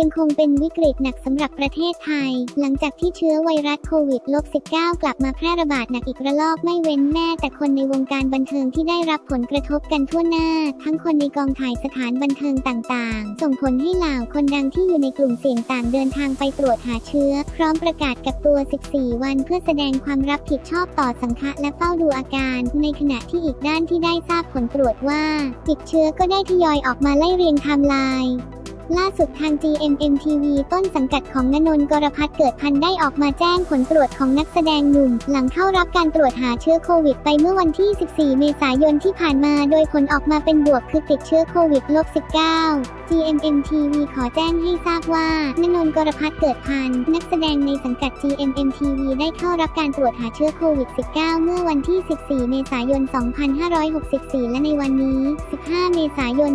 ยังคงเป็นวิกฤตหนักสำหรับประเทศไทย หลังจากที่เชื้อไวรัสโควิด -19 กลับมาแพร่ระบาดหนักอีกระลอกไม่เว้นแม้แต่คนในวงการบันเทิงที่ได้รับผลกระทบกันทั่วหน้า ทั้งคนในกองถ่ายสถานบันเทิงต่างๆ ส่งผลให้เหล่าคนดังที่อยู่ในกลุ่มเสี่ยงต่างเดินทางไปตรวจหาเชื้อ พร้อมประกาศกักตัว 14 วัน เพื่อแสดงความรับผิดชอบต่อสังฆะและเฝ้าดูอาการ ในขณะที่อีกด้านที่ได้ทราบผลตรวจว่าติดเชื้อก็ได้ทยอยออกมาไล่เรียงไทม์ไลน์ ล่าสุดทาง GMMTV ต้นสังกัดของนนนท์กรพัฒน์เกิดพันธ์ได้ออกมาแจ้งผลตรวจของนักแสดงหนุ่ม หลังเข้ารับการตรวจหาเชื้อโควิดไปเมื่อวันที่ 14 เมษายนที่ผ่านมา โดยผลออกมาเป็นบวกคือติดเชื้อโควิดลบ -19 GMMTV ขอแจ้งให้ทราบว่านนนกรพัฒน์เกิดพันธ์นักแสดงในสังกัด GMMTV ได้เข้ารับการตรวจหาเชื้อโควิด -19 เมื่อวันที่ 14 เมษายน 2564 และในวันนี้ 15 เมษายน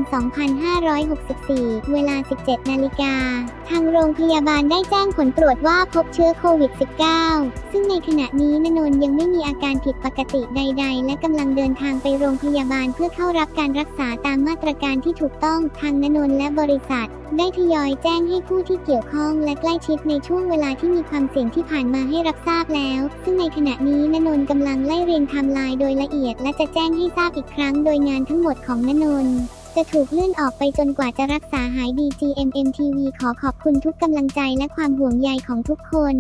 2564 เวลา 17 นาฬิกา ทางโรงพยาบาลได้แจ้งผลตรวจว่าพบเชื้อโควิด -19 ซึ่งในขณะนี้นนนยังไม่มีอาการผิดปกติใด ๆ และกำลังเดินทางไปโรงพยาบาลเพื่อเข้ารับการรักษาตามมาตรการที่ถูกต้องทางนนนท์และบริษัท ได้ทยอยแจ้งให้ผู้ที่เกี่ยวข้องและใกล้ชิดในช่วงเวลาที่มีความเสี่ยงที่ผ่านมาให้รับทราบแล้ว ซึ่งในขณะนี้นนนท์กำลังไล่เรียงไทม์ไลน์โดยละเอียด และจะแจ้งให้ทราบอีกครั้งโดยงานทั้งหมดของนนนท์จะถูกเลื่อนออกไปจนกว่าจะรักษาหายดี GMMTV ขอขอบคุณทุกกำลังใจและความห่วงใยของทุกคน